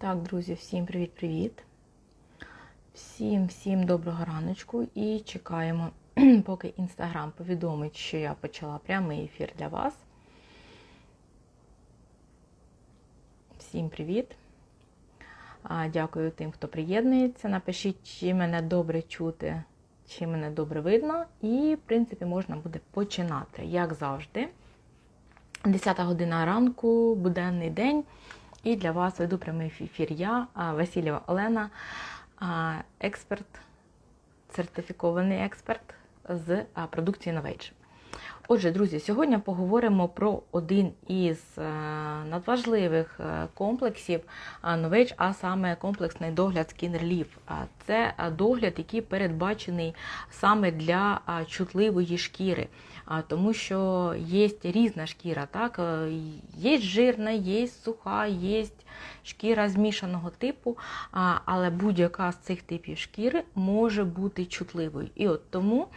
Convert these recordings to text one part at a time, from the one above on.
Так, друзі, всім привіт-привіт. Всім всім доброго раночку і чекаємо, поки інстаграм повідомить, що я почала прямий ефір для вас. Всім привіт. Дякую тим, хто приєднується. Напишіть, чи мене добре чути, чи мене добре видно. І, в принципі, можна буде починати, як завжди. 10 година ранку, буденний день. І для вас веду прямий ефір я, Васильєва Олена, експерт, сертифікований експерт з продукції Novage. Отже, друзі, сьогодні поговоримо про один із надважливих комплексів Novage, а саме комплексний догляд Skin. Це догляд, який передбачений саме для чутливої шкіри. Тому що є різна шкіра, так? є жирна, є суха, є шкіра змішаного типу, але будь-яка з цих типів шкіри може бути чутливою. І от тому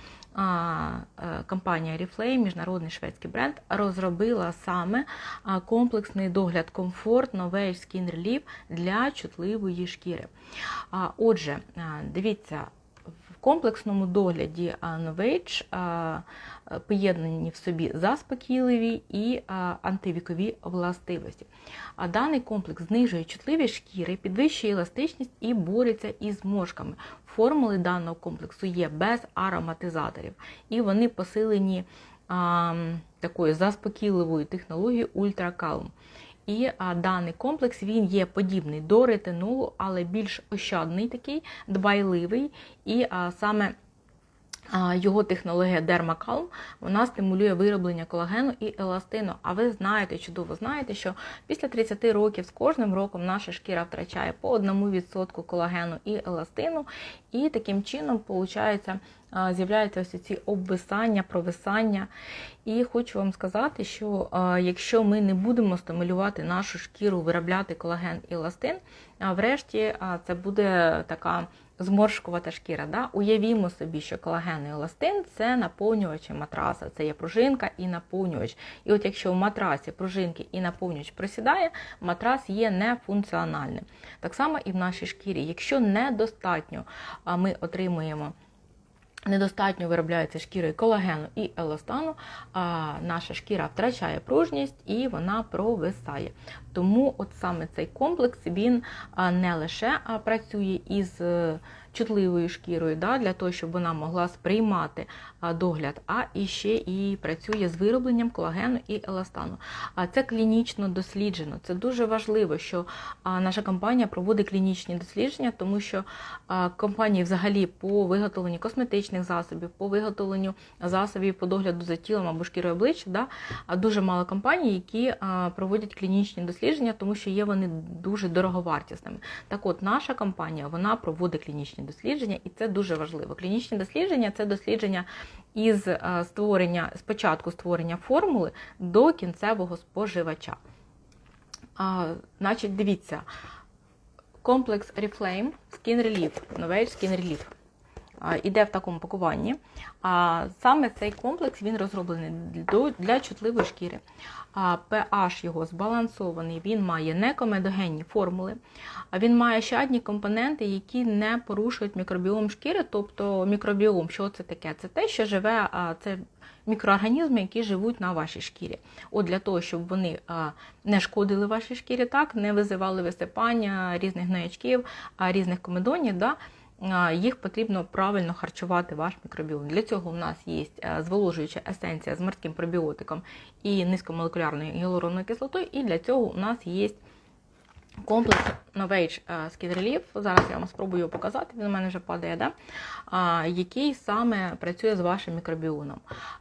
компанія Reflame, міжнародний шведський бренд, розробила саме комплексний догляд комфорт Novage Skin Relief для чутливої шкіри. Отже, дивіться. Комплексному догляді Novage поєднані в собі заспокійливі і антивікові властивості. А Даний комплекс знижує чутливість шкіри, підвищує еластичність і бореться із мошками. Формули даного комплексу є без ароматизаторів, і вони посилені а, такою заспокійливою технологією ультракалм. І а, даний комплекс він є подібний до ретинолу, але більш ощадний, такий, дбайливий, і а, саме його технологія Dermacalm, вона стимулює вироблення колагену і еластину. А ви знаєте, чудово знаєте, що після 30 років з кожним роком наша шкіра втрачає по 1% колагену і еластину, і таким чином, виходить, з'являються ось ці обвисання, провисання. І хочу вам сказати, що якщо ми не будемо стимулювати нашу шкіру, виробляти колаген і еластин, врешті це буде така зморшкувата шкіра. Да? Уявімо собі, що колаген і еластин це наповнювачі матраса, це є пружинка і наповнювач. І от якщо в матрасі пружинки і наповнювач просідає, матрас є нефункціональним. Так само і в нашій шкірі. Якщо недостатньо ми отримуємо недостатньо виробляється шкірою колагену і еластану, а наша шкіра втрачає пружність і вона провисає. Тому от саме цей комплекс він не лише працює із чутливою шкірою, да, для того, щоб вона могла сприймати догляд, а і ще і працює з виробленням колагену і еластану. А це клінічно досліджено. Це дуже важливо, що наша компанія проводить клінічні дослідження, тому що компанії взагалі по виготовленню косметичних засобів, по виготовленню засобів по догляду за тілом або шкірою обличчя, да, дуже мало компаній, які проводять клінічні дослідження, тому що є вони дуже дороговартісними. Так от, наша компанія вона проводить клінічні дослідження, і це дуже важливо. Клінічні дослідження це дослідження із е, створення, спочатку створення формули до кінцевого споживача. А, Значить, дивіться, комплекс Reflame Skin Relief, новий Skin Relief. Іде в такому пакуванні. А саме цей комплекс він розроблений для чутливої шкіри. pH його збалансований, він має некомедогенні формули, він має щадні компоненти, які не порушують мікробіом шкіри. Тобто мікробіом, що це таке? Це те, що живе, це мікроорганізми, які живуть на вашій шкірі. От Для того, щоб вони не шкодили вашій шкірі, так, не визивали висипання різних гноячків, різних комедонів. Да, їх потрібно правильно харчувати ваш мікробіом. Для цього у нас є е, зволожуюча есенція з морським пробіотиком і низькомолекулярною гіалуронною кислотою, і для цього у нас є Комплекс Novage Skin Relief, зараз я вам спробую показати, він у мене вже падає, да? який саме працює з вашим мікробіоном.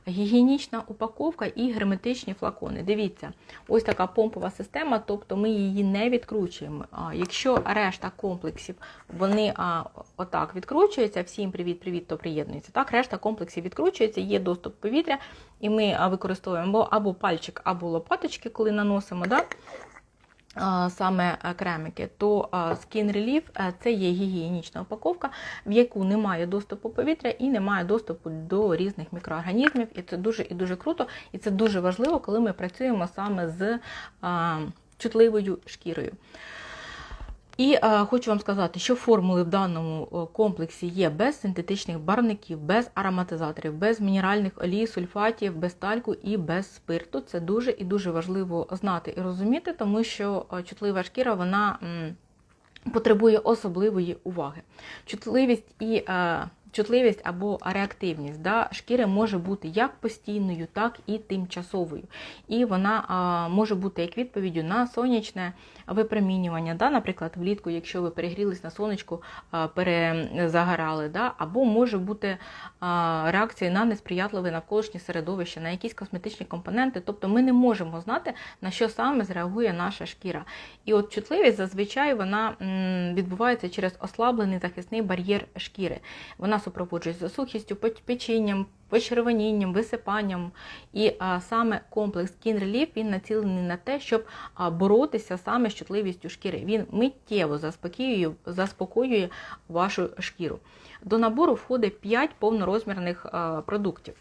Гігієнічна упаковка і герметичні флакони. Дивіться, ось така помпова система, тобто ми її не відкручуємо. Якщо решта комплексів вони отак відкручуються, всім привіт-привіт, то приєднується. Так, решта комплексів відкручується, є доступ повітря, і ми використовуємо або пальчик, або лопаточки, коли наносимо. Да? Саме е, кремики, то Skin Relief е, це є гігієнічна упаковка, в яку немає доступу повітря і немає доступу до різних мікроорганізмів. І це дуже і дуже круто, і це дуже важливо, коли ми працюємо саме з чутливою шкірою. І е, хочу вам сказати, що формули в даному е, комплексі є без синтетичних барвників, без ароматизаторів, без мінеральних олій, сульфатів, без тальку і без спирту. Це дуже і дуже важливо знати і розуміти, тому що е, чутлива шкіра вона м, потребує особливої уваги. Чутливість і е, Чутливість або реактивність да, шкіри може бути як постійною, так і тимчасовою. І вона а, може бути як відповіддю на сонячне випромінювання. Да, Наприклад, влітку, якщо ви перегрілись на сонечку, а, перезагорали, да, або може бути а, реакцією на несприятливе навколишнє середовище, на якісь косметичні компоненти. Тобто ми не можемо знати, на що саме зреагує наша шкіра. І от чутливість зазвичай вона м, відбувається через ослаблений захисний бар'єр шкіри. Вона супроводжується сухістю, печінням, почервонінням, висипанням. І а, саме комплекс Skin Relief, він націлений на те, щоб а, боротися саме з чутливістю шкіри. Він миттєво заспокоює, заспокоює вашу шкіру. До набору входить 5 повнорозмірних а, продуктів.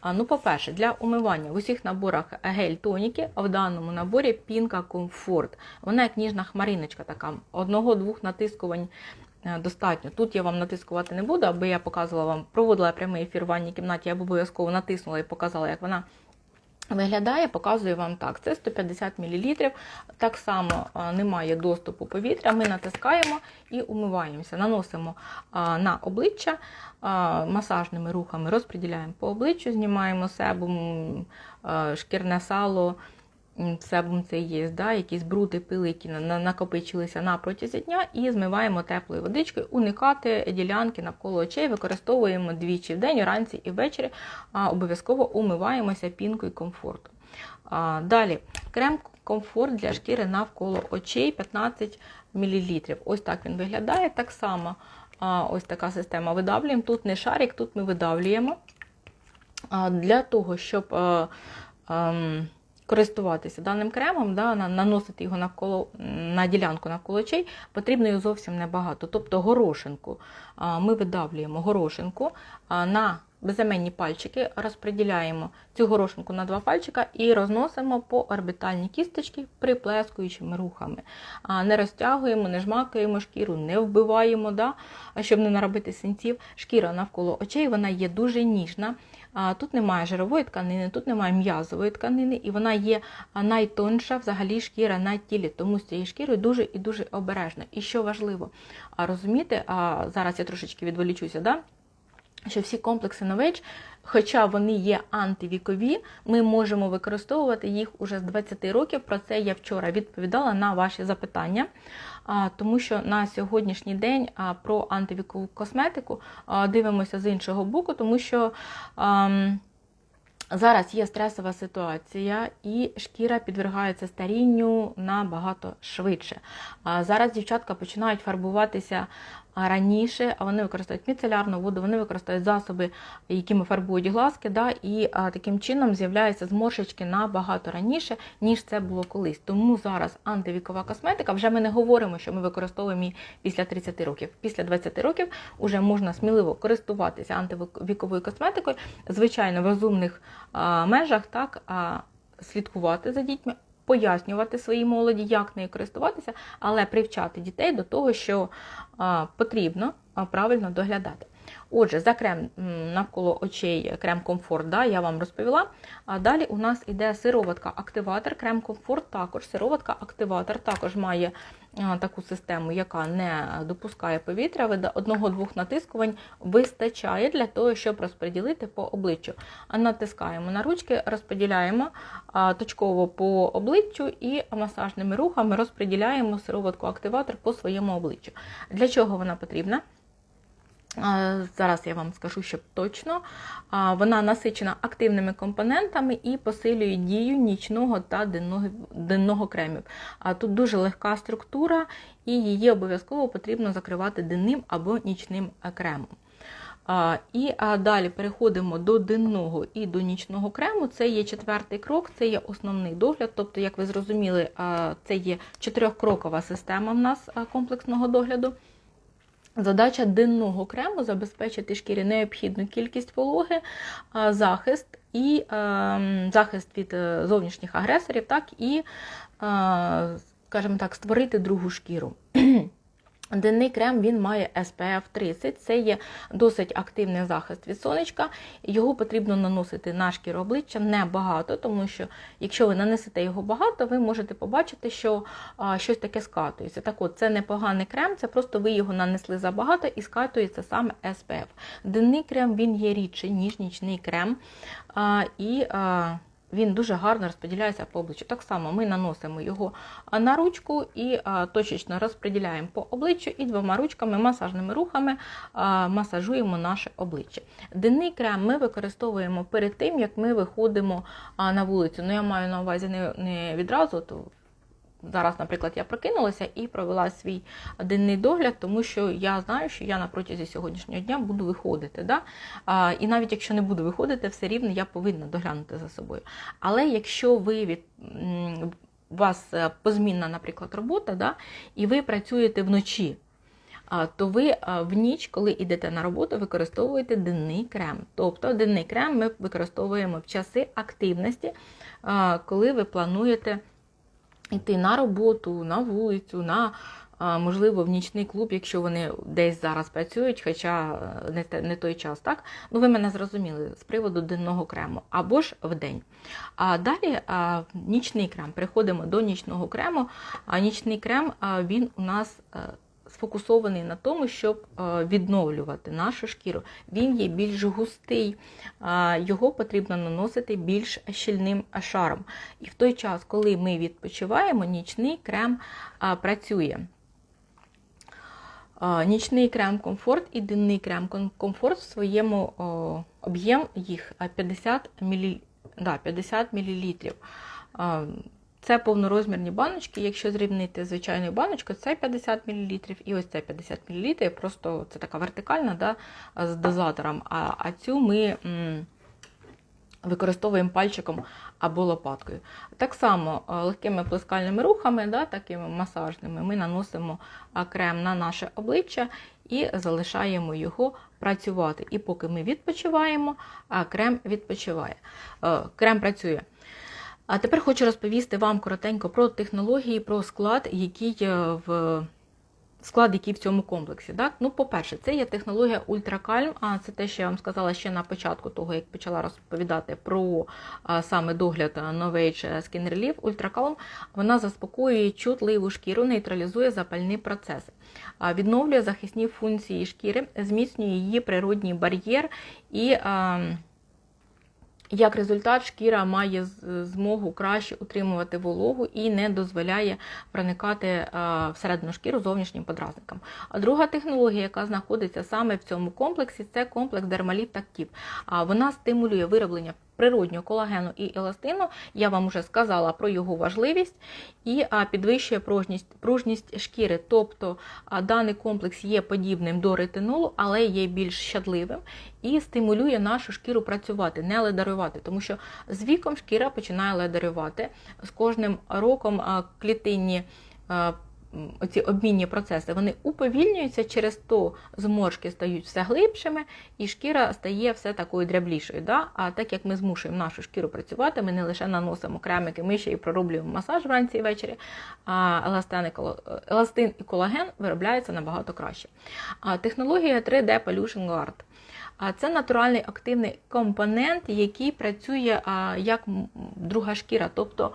А, Ну, по-перше, для умивання в усіх наборах гель-тоніки, а в даному наборі пінка комфорт. Вона як ніжна хмариночка, така одного-двох натискувань достатньо. Тут я вам натискувати не буду, аби я показувала вам, проводила прямий ефір в ванній кімнаті, я б обов'язково натиснула і показала, як вона. Виглядає, показую вам так. Це 150 мл. Так само немає доступу повітря. Ми натискаємо і умиваємося. Наносимо на обличчя масажними рухами, розподіляємо по обличчю, знімаємо себум, а, шкірне сало. Себум це є, да, якісь бруди, пили, які на- на- накопичилися на протязі дня, і змиваємо теплою водичкою, уникати ділянки навколо очей, використовуємо двічі в день, вранці і ввечері, а обов'язково умиваємося пінкою комфорту. Далі крем комфорт для шкіри навколо очей 15 мл. Ось так він виглядає. Так само ось така система видавлюємо. Тут не шарик, тут ми видавлюємо. Для того, щоб ем, користуватися даним кремом, да, наносити його навколо на ділянку навколо очей, потрібно його зовсім небагато. Тобто горошинку ми видавлюємо горошинку на безіменні пальчики, розподіляємо цю горошинку на два пальчика і розносимо по орбітальній кісточці приплескуючими рухами. Не розтягуємо, не жмакаємо шкіру, не вбиваємо, да, щоб не наробити синців. Шкіра навколо очей вона є дуже ніжна. Тут немає жирової тканини, тут немає м'язової тканини, і вона є найтонша взагалі шкіра на тілі. Тому з цією шкірою дуже і дуже обережно. І що важливо, розуміти, зараз я трошечки відволічуся, да? Що всі комплекси Novage, хоча вони є антивікові, ми можемо використовувати їх уже з 20 років. Про це я вчора відповідала на ваші запитання. Тому що на сьогоднішній день про антивікову косметику дивимося з іншого боку, тому що. Зараз є стресова ситуація, і шкіра підвергається старінню набагато швидше. Зараз дівчатка починають фарбуватися а, раніше, вони використовують міцелярну воду, вони використовують засоби, якими фарбують глазки, да, і а, таким чином з'являються зморшечки набагато раніше, ніж це було колись. Тому зараз антивікова косметика, вже ми не говоримо, що ми використовуємо її після 30 років. Після 20 років вже можна сміливо користуватися антивіковою косметикою, звичайно, в розумних а, межах, так, а, слідкувати за дітьми. Пояснювати своїй молоді, як нею користуватися, але привчати дітей до того, що потрібно правильно доглядати. Отже, за крем навколо очей крем комфорт, да, я вам розповіла. А далі у нас іде сироватка-активатор. Крем комфорт також. Сироватка-активатор також має таку систему, яка не допускає повітря. Вида- Одного-двох натискувань вистачає для того, щоб розподілити по обличчю. Натискаємо на ручки, розподіляємо точково по обличчю і масажними рухами розподіляємо сироватку-активатор по своєму обличчю. Для чого вона потрібна? Зараз я вам скажу, щоб точно. Вона насичена активними компонентами і посилює дію нічного та денного, кремів. А Тут дуже легка структура, і її обов'язково потрібно закривати денним або нічним кремом. І далі переходимо до денного і до нічного крему. Це є четвертий крок, це є основний догляд. Тобто, як ви зрозуміли, це є чотирьохкрокова система в нас комплексного догляду. Задача денного крему забезпечити шкірі необхідну кількість вологи, захист і е, захист від е, зовнішніх агресорів, так і, е, скажімо так, створити другу шкіру. Денний крем він має SPF 30, це є досить активний захист від сонечка. Його потрібно наносити на шкіру обличчя небагато, тому що якщо ви нанесете його багато, ви можете побачити, що а, щось таке скатується. Так от, це не поганий крем, це просто ви його нанесли забагато і скатується саме SPF. Денний крем він є рідший, ніж нічний крем. А, і а, він дуже гарно розподіляється по обличчю. Так само ми наносимо його на ручку і точечно розподіляємо по обличчю і двома ручками, масажними рухами масажуємо наше обличчя. Денний крем ми використовуємо перед тим, як ми виходимо на вулицю. Ну, я маю на увазі не відразу. то Зараз, наприклад, я прокинулася і провела свій денний догляд, тому що я знаю, що я на протязі сьогоднішнього дня буду виходити. Да? А, і навіть якщо не буду виходити, все рівно я повинна доглянути за собою. Але якщо ви від у вас е, позмінна, наприклад, робота, да, і ви працюєте вночі, то ви в ніч, коли йдете на роботу, використовуєте денний крем. Тобто денний крем ми використовуємо в часи активності, коли ви плануєте йти на роботу, на вулицю, на можливо в нічний клуб, якщо вони десь зараз працюють, хоча е, не, не той час, так? Ну, ви мене зрозуміли з приводу денного крему або ж в день. А далі а, нічний крем. Переходимо до нічного крему. А нічний крем а, він у нас. Сфокусований на тому, щоб е, відновлювати нашу шкіру. Він є більш густий, його потрібно наносити більш щільним шаром. І в той час, коли ми відпочиваємо, нічний крем працює. Нічний крем комфорт і денний крем комфорт в своєму об'єм їх 50 мл. Да, 50 мл. Це повнорозмірні баночки. Якщо зрівнити звичайною баночкою, це 50 мл і ось це 50 мл. Просто це така вертикальна да, з дозатором. А, а цю ми. м, використовуємо пальчиком або лопаткою. Так само е, легкими плескальними рухами, да, такими масажними, ми наносимо крем на наше обличчя і залишаємо його працювати. І поки ми відпочиваємо, крем відпочиває. Е, Крем працює. А тепер хочу розповісти вам коротенько про технології, про склад, який е, в склад, який в цьому комплексі. Так? Ну, по-перше, це є технологія Ультракальм, а це те, що я вам сказала ще на початку того, як почала розповідати про а, саме догляд Novage Skin Relief. Ультракалм вона заспокоює чутливу шкіру, нейтралізує запальні процеси, а, відновлює захисні функції шкіри, зміцнює її природній бар'єр і. А, як результат, шкіра має змогу краще утримувати вологу і не дозволяє проникати всередину шкіру зовнішнім подразникам. А друга технологія, яка знаходиться саме в цьому комплексі, це комплекс Dermalip тактів. Вона стимулює вироблення природнього колагену і еластину. Я вам вже сказала про його важливість і підвищує пружність, пружність шкіри. Тобто даний комплекс є подібним до ретинолу, але є більш щадливим і стимулює нашу шкіру працювати, не ледарювати, тому що з віком шкіра починає ледарювати. З кожним роком клітинні оці обмінні процеси вони уповільнюються, через то зморшки стають все глибшими, і шкіра стає все такою дряблішою. Да? А так як ми змушуємо нашу шкіру працювати, ми не лише наносимо кремики, ми ще й пророблюємо масаж вранці і ввечері, а еластин і колаген виробляються набагато краще. Технологія 3D Pollution Guard. А це натуральний активний компонент, який працює як друга шкіра. Тобто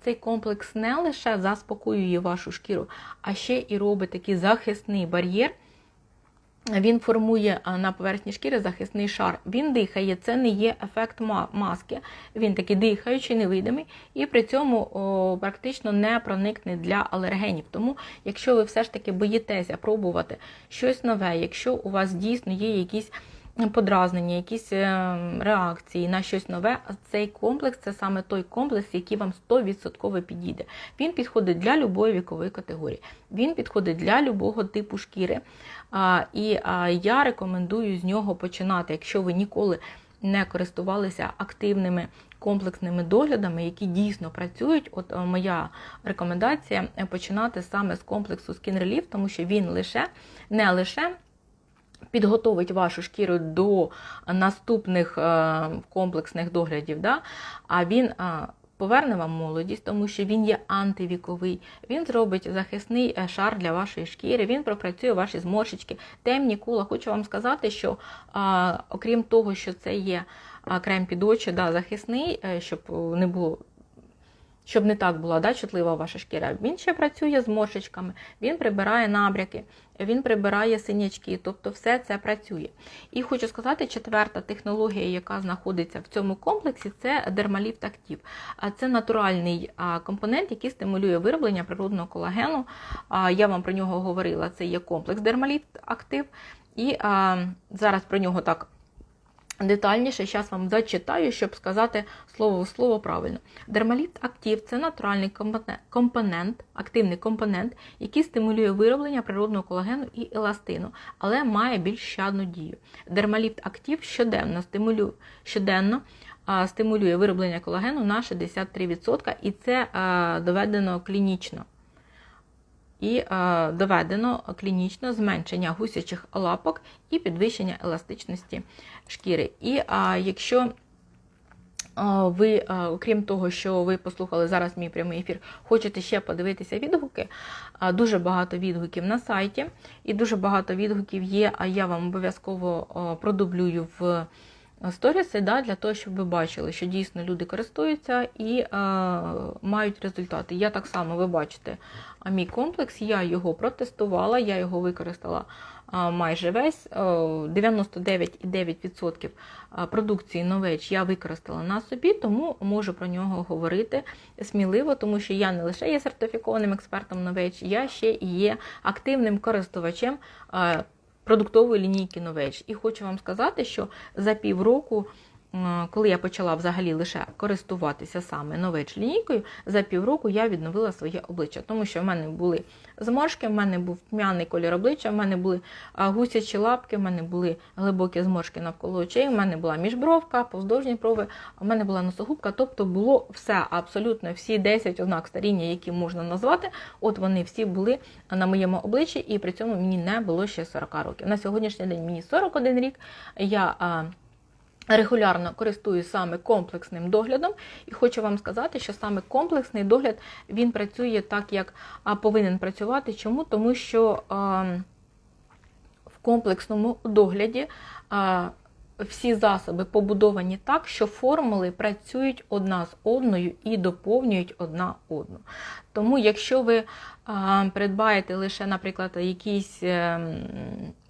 цей комплекс не лише заспокоює вашу шкіру, а ще і робить такий захисний бар'єр. Він формує на поверхні шкіри захисний шар. Він дихає, це не є ефект маски. Він такий дихаючий, невидимий, і при цьому о, практично не проникне для алергенів. Тому, якщо ви все ж таки боїтеся пробувати щось нове, якщо у вас дійсно є якісь подразнення, якісь е, реакції на щось нове, цей комплекс це саме той комплекс, який вам 100% підійде. Він підходить для любої вікової категорії. Він підходить для любого типу шкіри. І я рекомендую з нього починати, якщо ви ніколи не користувалися активними комплексними доглядами, які дійсно працюють. От е, моя рекомендація е, починати саме з комплексу Skin Relief, тому що він лише не лише підготовить вашу шкіру до наступних е, комплексних доглядів, да? а він е, поверне вам молодість, тому що він є антивіковий. Він зробить захисний е, шар для вашої шкіри, він пропрацює ваші зморшечки, темні кула. Хочу вам сказати, що окрім того, що це є крем під очі, да, захисний, щоб не було. Щоб не так була да, чутлива ваша шкіра, він ще працює з моршечками, він прибирає набряки, він прибирає синячки, тобто все це працює. І хочу сказати, четверта технологія, яка знаходиться в цьому комплексі, це Dermalift Active. А Це натуральний компонент, який стимулює вироблення природного колагену. Я вам про нього говорила, це є комплекс Dermalift Active. І а, зараз про нього так детальніше. Зараз вам зачитаю, щоб сказати слово в слово правильно. Дермаліт актив це натуральний компонент, активний компонент, який стимулює вироблення природного колагену і еластину, але має більш щадну дію. Дермаліт актив щоденно стимулює, щоденно стимулює вироблення колагену на 63%, і це доведено клінічно. І е, доведено клінічно зменшення гусячих лапок і підвищення еластичності шкіри. І е, якщо ви, окрім того, що ви послухали зараз мій прямий ефір, хочете ще подивитися відгуки, дуже багато відгуків на сайті, і дуже багато відгуків є, а я вам обов'язково продублюю в сторіси, да, для того, щоб ви бачили, що дійсно люди користуються і е, мають результати. Я так само, ви бачите, мій комплекс, я його протестувала, я його використала а, майже весь. Е, 99,9% продукції новеч я використала на собі, тому можу про нього говорити сміливо, тому що я не лише є сертифікованим експертом новеч, я ще і є активним користувачем. е, продуктової лінійки новеч. І хочу вам сказати, що за півроку, е, коли я почала взагалі лише користуватися саме Novage лінійкою, за півроку я відновила своє обличчя, тому що в мене були зморшки, в мене був тьмяний колір обличчя, в мене були гусячі лапки, в мене були глибокі зморшки навколо очей, в мене була міжбровка, повздовжні брови, в мене була носогубка, тобто було все, абсолютно всі 10 ознак старіння, які можна назвати, от вони всі були на моєму обличчі, і при цьому мені не було ще 40 років. На сьогоднішній день мені 41 рік. Я а, Регулярно користуюсь саме комплексним доглядом, і хочу вам сказати, що саме комплексний догляд він працює так, як повинен працювати. Чому? Тому що в комплексному догляді всі засоби побудовані так, що формули працюють одна з одною і доповнюють одна одну. Тому, якщо ви придбаєте лише, наприклад, якийсь ем,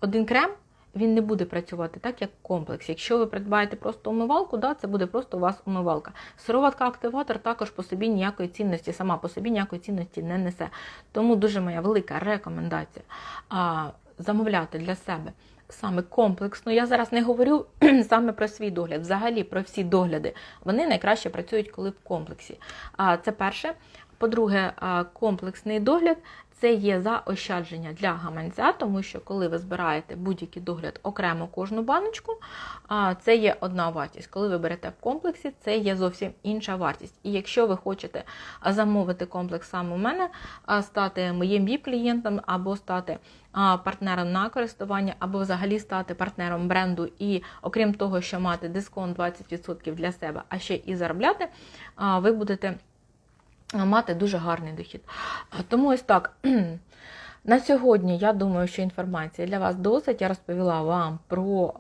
один крем, він не буде працювати так, як комплекс. Якщо ви придбаєте просто умивалку, да, це буде просто у вас умивалка. Сироватка активатор також по собі ніякої цінності, сама по собі ніякої цінності не несе. Тому дуже моя велика рекомендація а, замовляти для себе. Саме комплексно, я зараз не говорю саме про свій догляд, взагалі про всі догляди. Вони найкраще працюють, коли в комплексі. Це перше. По-друге, комплексний догляд це є заощадження для гаманця, тому що коли ви збираєте будь-який догляд окремо кожну баночку, це є одна вартість. Коли ви берете в комплексі, це є зовсім інша вартість. І якщо ви хочете замовити комплекс саме у мене, стати моїм VIP-клієнтом або стати партнером на користування, або взагалі стати партнером бренду, і окрім того, що мати дисконт 20% для себе, а ще і заробляти, ви будете мати дуже гарний дохід. Тому ось так. На сьогодні я думаю, що інформація для вас досить. Я розповіла вам про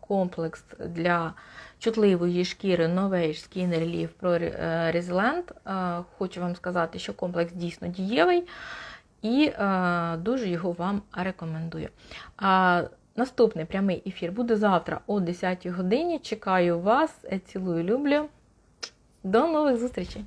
комплекс для чутливої шкіри Novage Skin Relief про е, Resilient. Хочу вам сказати, що комплекс дійсно дієвий і а, дуже його вам рекомендую. Наступний прямий ефір буде завтра о 10 годині. Чекаю вас. Цілую, люблю. До нових зустрічей!